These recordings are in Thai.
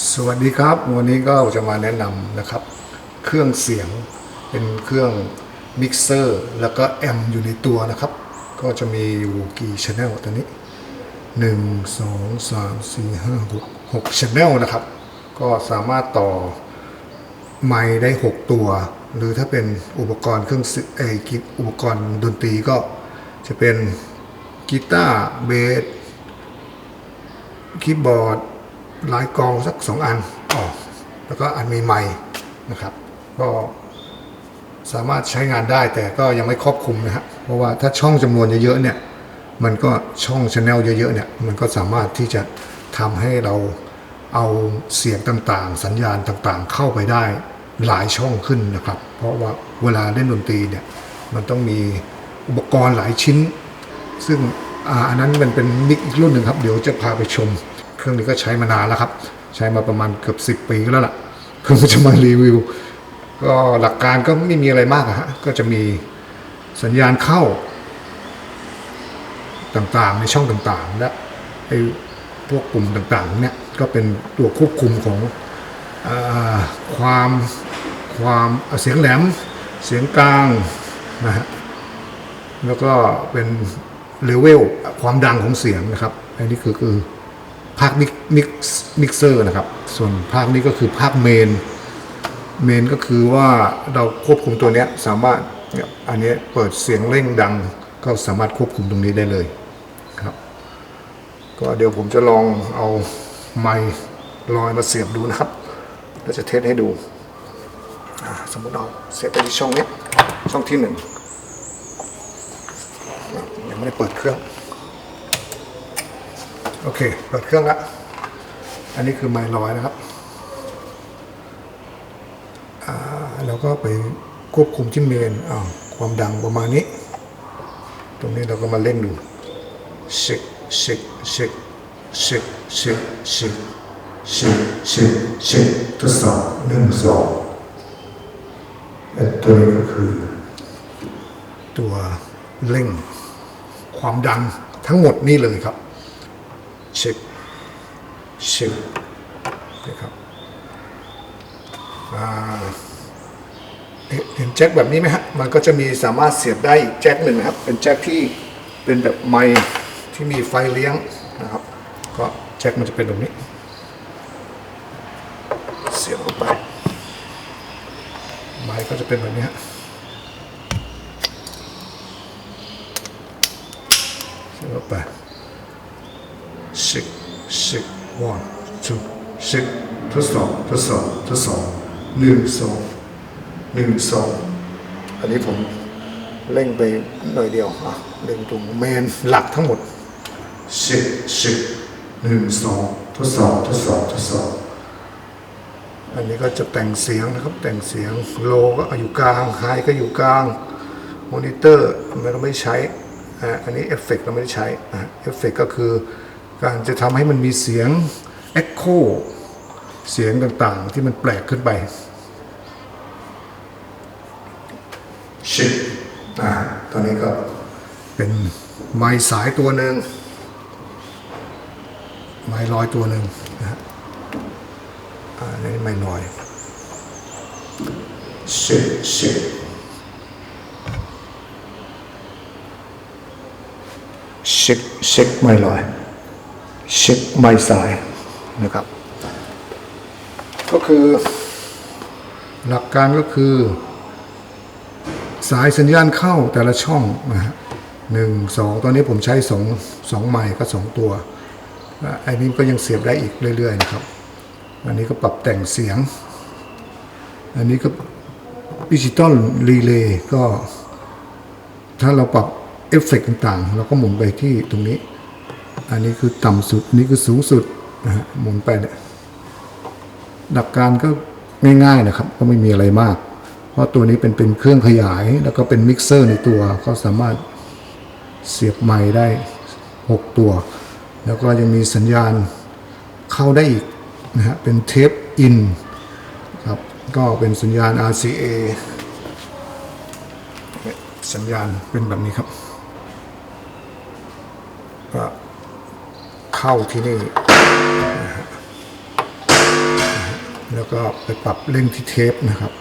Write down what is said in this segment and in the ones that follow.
สวัสดีครับ วันนี้ก็จะมาแนะนำนะครับ เครื่องเสียงเป็นเครื่องมิกเซอร์แล้วก็แอมอยู่ในตัวนะครับ ก็จะมีอยู่กี่ช anel ตอนนี้ 1 2 3 4 5 6 6 channel นะครับ ก็สามารถต่อไมค์ได้ 6 ตัว หรือถ้าเป็นอุปกรณ์เครื่องเสียเอกิอุปกรณ์ดนตรีก็จะเป็นกีตาร์เบสคีย์บอร์ด ลายกองสักสองอันออกแล้วก็อันมีไม้นะครับ ก็สามารถใช้งานได้แต่ก็ยังไม่ครอบคลุมนะฮะเพราะว่าถ้าช่องจำนวนเยอะๆเนี่ยมันก็ช่องชแนลเยอะๆเนี่ยมันก็สามารถที่จะทำให้เราเอาเสียงต่างๆ สัญญาณต่างๆ เข้าไปได้หลายช่องขึ้นนะครับ เพราะว่าเวลาเล่นดนตรีเนี่ยมันต้องมีอุปกรณ์หลายชิ้น ซึ่งอาอันนั้นมันเป็นมิกอีกรุ่นหนึ่งครับ เดี๋ยวจะพาไปชม เครื่องนี้ก็ใช้มานานแล้วครับ ใช้มาประมาณเกือบ 10 ปีแล้วล่ะ เพิ่งจะมารีวิว ก็หลักการก็ไม่มีอะไรมากฮะก็จะมีสัญญาณเข้า ต่างๆในช่องต่างๆ และไอ้พวกปุ่มต่างๆเนี่ยก็เป็นตัวควบคุมของอความความเสียงแหลมเสียงกลางนะฮะแล้วก็เป็นเลเวลความดังของเสียงนะครับ อันนี้คือคือ ภาคมิกมิกมิกเซอร์นะครับ ส่วนภาคนี้ก็คือภาคเมน เมนก็คือว่าเราควบคุมตัวนี้สามารถเนี่ยอันนี้เปิดเสียงเร่งดัง ก็สามารถควบคุมตรงนี้ได้เลยครับ ก็เดี๋ยวผมจะลองเอาไมค์ลอยมาเสียบดูนะครับแล้วจะเทสให้ดู สมมติเอาเสียบไปที่ช่องนี้ช่องที่หนึ่งยังไม่ได้เปิดเครื่อง โอเคเปิดเครื่องละอันนี้คือไมค์ลอยนะครับเราก็ไปควบคุมที่เมนอ้าวความดังประมาณนี้ ตรงนี้เราก็มาเล่นดูเช็คเช็คเช็คเช็คเช็คเช็คเช็คเช็คเช็คทดสอบหนึ่งสองตัวนี้ก็คือ ตัวเร่งความดังทั้งหมดนี่เลยครับ ช็คเช็คนะครับอ่าเห็นแจ็คแบบนี้ไหมฮะ มันก็จะมีสามารถเสียบได้อีกแจ็คหนึ่งนะครับ เป็นแจ็คที่เป็นแบบไมค์ที่มีไฟเลี้ยงนะครับ ก็แจ็คมันจะเป็นตรงนี้ เสียบเข้าไป ไมค์ก็จะเป็นแบบนี้ฮะเสียบเข้าไป six six one two six ทดสอบทดสอบทดสอบหนึ่งสองหนึ่งสองอันนี้ผมเร่งไปหน่อยเดียวอะเร่งตรงเมนหลักทั้งหมด six six หนึ่งสองทดสอบทดสอบทดสอบอันนี้ก็จะแต่งเสียงนะครับ แต่งเสียงโลก็อยู่กลางไฮก็อยู่กลางมอนิเตอร์เราไม่ใช้อะอันนี้เอฟเฟกเราไม่ได้ใช้อะเอฟเฟกก็คือ การจะทำให้มันมีเสียงเอ็กโคเสียงต่างๆ ที่มันแปลกขึ้นไปชิปอ่าตอนนี้ก็เป็นไม้สายตัวหนึ่งไม้ลอยตัวหนึ่งนะฮะอ่าอันนี้ไม้ลอยชิปชิปเช็คเช็คไม่ลอย เช็คไม่สายนะครับ ก็คือ หลักการก็คือ สายสัญญาณเข้าแต่ละช่องนะฮะหนึ่งสองตอนนี้ผมใช้สองสองไมค์ก็สองตัวและอันนี้ก็ยังเสียบได้อีกเรื่อย ๆ นะครับ อันนี้ก็ปรับแต่งเสียง อันนี้ก็ดิจิตอลรีเลย์ก็ ถ้าเราปรับเอฟเฟกต์ต่างๆ เราก็หมุนไปที่ตรงนี้ อันนี้คือต่ำสุดนี่คือสูงสุดนะฮะหมุนไปเนี่ยหลักการก็ง่ายๆนะครับ ก็ไม่มีอะไรมาก เพราะตัวนี้เป็นเป็นเครื่องขยายแล้วก็เป็นมิกเซอร์ในตัวก็สามารถเสียบไมค์ได้ 6 ตัว แล้วก็ยังมีสัญญาณเข้าได้อีกนะฮะเป็นเทปอินครับก็เป็นสัญญาณ RCA สัญญาณเป็นแบบนี้ครับ เข้าที่นี่นะฮะแล้วก็ไปปรับเร่งที่เทปนะครับ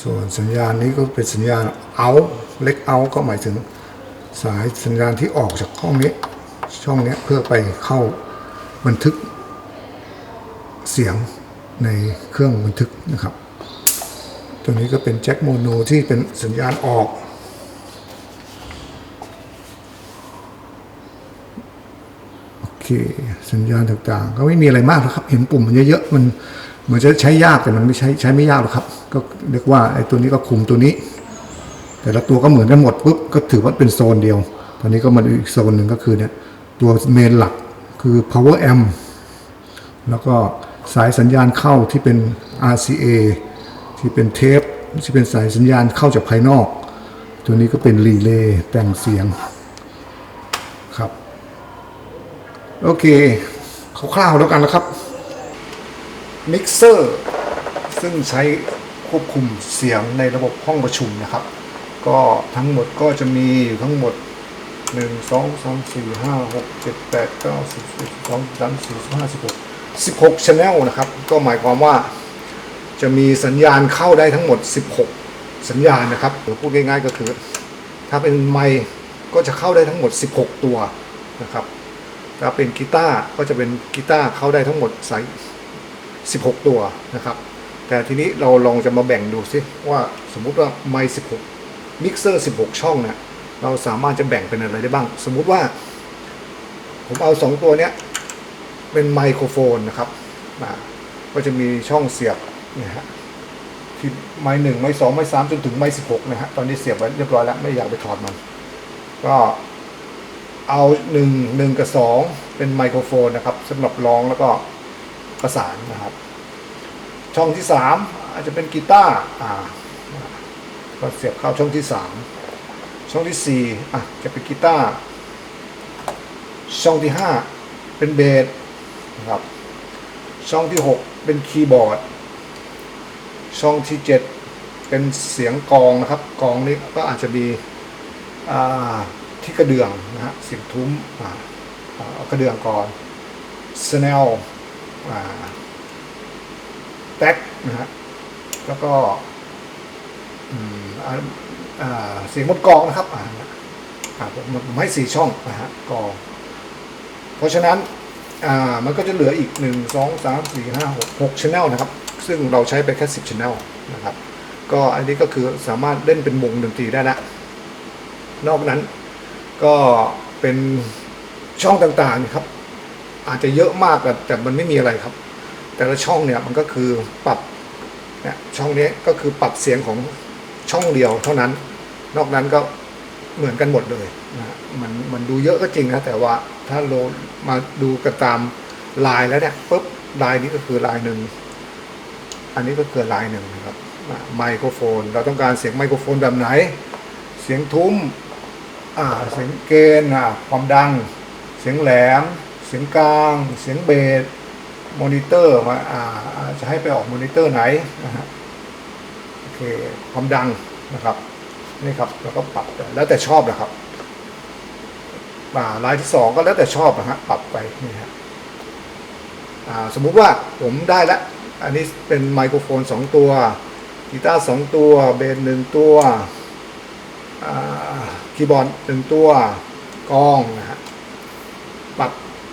ส่วนสัญญาณนี้ก็เป็นสัญญาณเอาเล็กเอาก็หมายถึงสายสัญญาณที่ออกจากห้องนี้ ช่องนี้เพื่อไปเข้าบันทึกเสียงในเครื่องบันทึกนะครับ ตัวนี้ก็เป็นแจ็คโมโนที่เป็นสัญญาณออก โอ เค สัญญาณต่างๆ ก็ไม่มีอะไรมากหรอกครับ เห็นปุ่มมันเยอะๆมันเหมือนจะใช้ยากแต่มันไม่ใช้ใช้ไม่ยากหรอกครับ ก็เรียกว่าไอ้ตัวนี้ก็คุมตัวนี้ แต่ละตัวก็เหมือนกันหมดปุ๊บก็ถือว่าเป็นโซนเดียว ตอนนี้ก็มาดูอีกโซนหนึ่งก็คือเนี่ยตัวเมนหลักคือ power amp แล้วก็สายสัญญาณเข้าที่เป็น RCA ที่เป็นเทปที่เป็นสายสัญญาณเข้าจากภายนอก ตัวนี้ก็เป็นรีเลย์แต่งเสียงครับ โอเคคร่าวๆแล้วกันนะครับมิกเซอร์ซึ่งใช้ควบคุมเสียงในระบบห้องประชุมนะครับ ก็ทั้งหมดก็จะมีอยู่ทั้งหมด 1 2 3 4 5 6 7 8 9 10 11 12 13 14 15 16 16 channel นะครับ ก็หมายความว่าจะมีสัญญาณเข้าได้ทั้งหมด 16 สัญญาณนะครับหรือพูดง่ายๆก็คือ ถ้าเป็นไมค์ก็จะเข้าได้ทั้งหมด 16 ตัวนะครับ ถ้าเป็นกีตาร์ก็จะเป็นกีตาร์เข้าได้ทั้งหมดใส่16 ตัวนะครับ แต่ทีนี้เราลองจะมาแบ่งดูซิว่าสมมุติว่าไมค์16มิกเซอร์16 ช่องเนี่ยเราสามารถจะแบ่งเป็นอะไรได้บ้าง สมมุติว่า ผมเอา 2 ตัวเนี้ยเป็นไมโครโฟนนะครับก็จะมีช่องเสียบเนี่ยฮะที่ไมค์หนึ่งไมค์สองไมค์สามจนถึงไมค์สิบหกนะฮะตอนนี้เสียบไว้เรียบร้อยแล้วไม่อยากไปถอดมัน ก็ เอาหนึ่งหนึ่งกับสองเป็นไมโครโฟนนะครับสำหรับร้องแล้วก็ประสานนะครับ ช่องที่สามอาจจะเป็นกีตาร์อ่าก็เสียบเข้าช่องที่สามช่องที่สี่อะจะเป็นกีตาร์ช่องที่ห้าเป็นเบสนะครับ ช่องที่หกเป็นคีย์บอร์ด ช่องที่เจ็ดเป็นเสียงกองนะครับกองนี้ก็อาจจะมีอ่า ที่กระเดื่องนะฮะเสียงทุ้มอ่าเอากระเดื่องก่อนสเนลอ่าแท็กนะฮะแล้วก็อืมอ่าเสียงมดกองนะครับอ่าอ่าผมให้สี่ช่องนะฮะกอง เพราะฉะนั้นอ่ามันก็จะเหลืออีก1 2 3 4 5 6 6 channel นลนะครับ ซึ่งเราใช้ไปแค่10 channel นะครับ ก็อันนี้ก็คือสามารถเล่นเป็นวงดนตรีได้ละนอกนั้น ก็เป็นช่องต่างๆนะครับ อาจจะเยอะมากแต่แต่มันไม่มีอะไรครับ แต่ละช่องเนี่ยมันก็คือปรับเนี่ยช่องนี้ก็คือปรับเสียงของช่องเดียวเท่านั้น นอกนั้นก็เหมือนกันหมดเลยนะฮะมันมันดูเยอะก็จริงนะแต่ว่าถ้าเรามาดูกันตามลายแล้วเนี่ยปุ๊บลายนี้ก็คือลายหนึ่งอันนี้ก็คือลายหนึ่งนะครับไมโครโฟน เราต้องการเสียงไมโครโฟนแบบไหน เสียงทุ้ม เสียงเกณฑ์ความดัง เสียงแหลม เสียงกลาง เสียงเบสมอนิเตอร์มาจะให้ไปออกมอนิเตอร์ไหนนะฮะโอเคความดังนะครับนี่ครับแล้วก็ปรับแล้วแต่ชอบนะครับอ่าลายที่สองก็แล้วแต่ชอบนะฮะปรับไปนี่ฮะสมมุติว่าผมได้แล้วอันนี้เป็นไมโครโฟนสองตัวกีตาร์สองตัวเบสหนึ่งตัวอ่า คีย์บอร์ดหนึ่งตัวกล้องนะฮะปรับ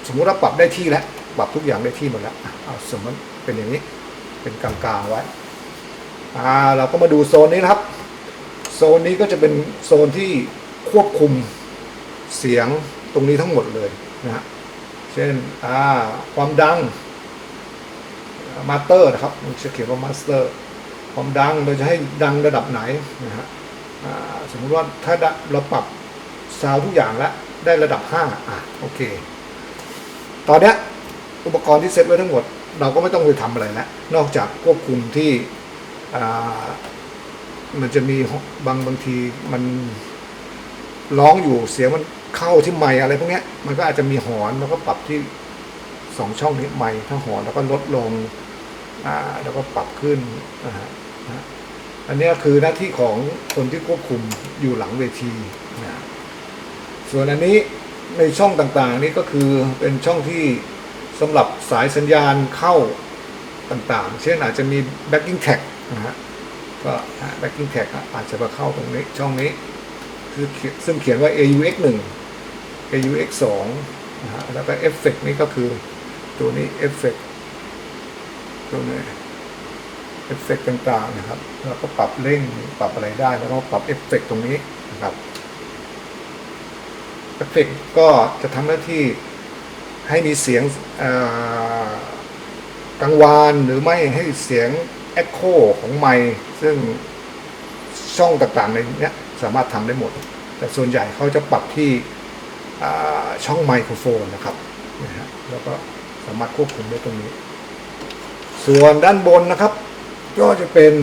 สมมุติว่าปรับได้ที่แล้วปรับทุกอย่างได้ที่หมดแล้วเอาสมมติเป็นอย่างนี้เป็นกลางๆไว้อ่าเราก็มาดูโซนนี้นะครับ โซนนี้ก็จะเป็นโซนที่ควบคุมเสียงตรงนี้ทั้งหมดเลยนะฮะเช่นอ่าความดังมาสเตอร์นะครับมันจะเขียนว่ามาสเตอร์ความดังเราจะให้ดังระดับไหนนะฮะ สมมติว่าถ้าเราปรับซาวทุกอย่างแล้วได้ระดับ 5 อะโอเค ตอนเนี้ยอุปกรณ์ที่เซ็ตไว้ทั้งหมด เราก็ไม่ต้องไปทำอะไรแล้ว นอกจากควบคุมที่มันจะมีบางบางทีมันร้องอยู่เสียงมันเข้าที่ไมค์อะไรพวกนี้มันก็อาจจะมีหอนแล้วก็ปรับที่สองช่องนี้ไมค์ถ้าหอนแล้วก็ลดลง อ่า แล้วก็ปรับขึ้นนะฮะ อันนี้คือหน้าที่ของคนที่ควบคุมอยู่หลังเวทีนะส่วนอันนี้ในช่องต่างๆ นี่ก็คือเป็นช่องที่สำหรับสายสัญญาณเข้าต่างๆ เช่นอาจจะมี backing tag นะฮะก็ backing tag อะอาจจะมาเข้าตรงนี้ช่องนี้คือซึ่งเขียนว่า AUX 1 AUX 2นะฮะแล้วก็ effect นี่ก็คือตัวนี้ effect ตัวนี้ เอฟเฟกต่างๆนะครับแล้วก็ปรับเร่งปรับอะไรได้แล้วก็ปรับเอฟเฟกตรงนี้นะครับเอฟเฟกก็จะทำหน้าที่ให้มีเสียงกังวานหรือไม่ให้เสียงเอ็โคของไมค์ซึ่งช่องต่างๆในนี้สามารถทำได้หมด แต่ส่วนใหญ่เขาจะปรับที่ช่องไมโครโฟนนะครับนะฮะแล้วก็สามารถควบคุมได้ตรงนี้ ส่วนด้านบนนะครับ ก็จะเป็น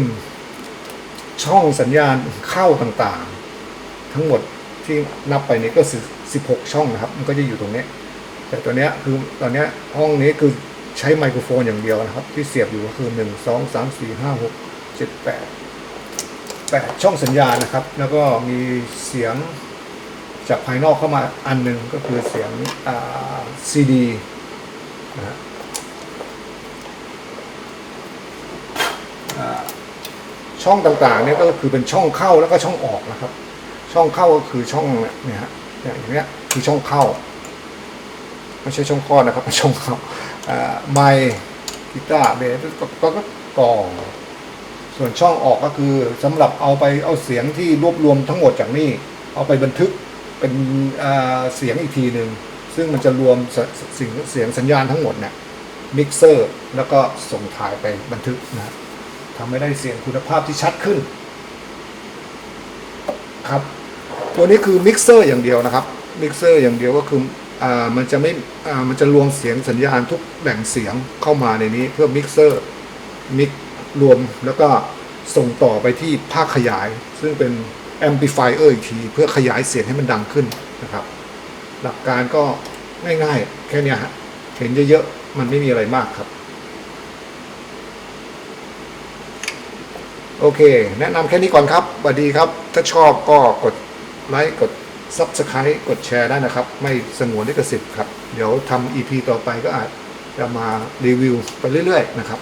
ช่องสัญญาณเข้าต่างๆ ทั้งหมดที่นับไปนี้ก็คือ16 ช่องนะครับ มันก็จะอยู่ตรงนี้ แต่ตัวเนี้ยคือตอนเนี้ยห้องนี้คือใช้ไมโครโฟนอย่างเดียวนะครับ ที่เสียบอยู่ก็คือ1 2 3 4 5 6 7 8 8 ช่องสัญญาณนะครับ แล้วก็มีเสียงจากภายนอกเข้ามาอันหนึ่งก็คือเสียงซีดีนะฮะ ช่องต่างๆเนี่ยก็คือเป็นช่องเข้าแล้วก็ช่องออกนะครับ ช่องเข้าก็คือช่องเนี่ยฮะเนี่ยอย่างเนี้ยคือช่องเข้าไม่ใช่ช่องคลอดนะครับเป็นช่องเข้าไมค์กีตาร์เบสก็ก็ก็กล่องส่วนช่องออกก็คือสำหรับเอาไปเอาเสียงที่รวบรวมทั้งหมดจากนี่เอาไปบันทึกเป็นเสียงอีกทีหนึ่งซึ่งมันจะรวมสสิ่งเสียงสัญญาณทั้งหมดเนี่ยมิกเซอร์แล้วก็ส่งถ่ายไปบันทึกนะครับ ทำให้ได้เสียงคุณภาพที่ชัดขึ้นครับ ตัวนี้คือมิกเซอร์อย่างเดียวนะครับมิกเซอร์อย่างเดียวก็คืออ่ามันจะไม่อ่ามันจะรวมเสียงสัญญาณทุกแหล่งเสียงเข้ามาในนี้เพื่อมิกเซอร์มิกรวมแล้วก็ส่งต่อไปที่ภาคขยาย ซึ่งเป็นแอมพลิฟายเออร์อีกที เพื่อขยายเสียงให้มันดังขึ้นนะครับ หลักการก็ง่ายๆ แค่นี้ฮะเห็นเยอะๆ มันไม่มีอะไรมากครับ โอเค แนะนำแค่นี้ก่อนครับสวัสดีครับ ถ้าชอบก็กดไลค์กด Subscribe กดแชร์ได้นะครับ ไม่สงวนลิขสิทธิ์ครับ เดี๋ยวทำ EP ต่อไปก็อาจจะมารีวิวไปเรื่อย ๆ นะครับ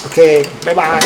โอเค บ๊ายบาย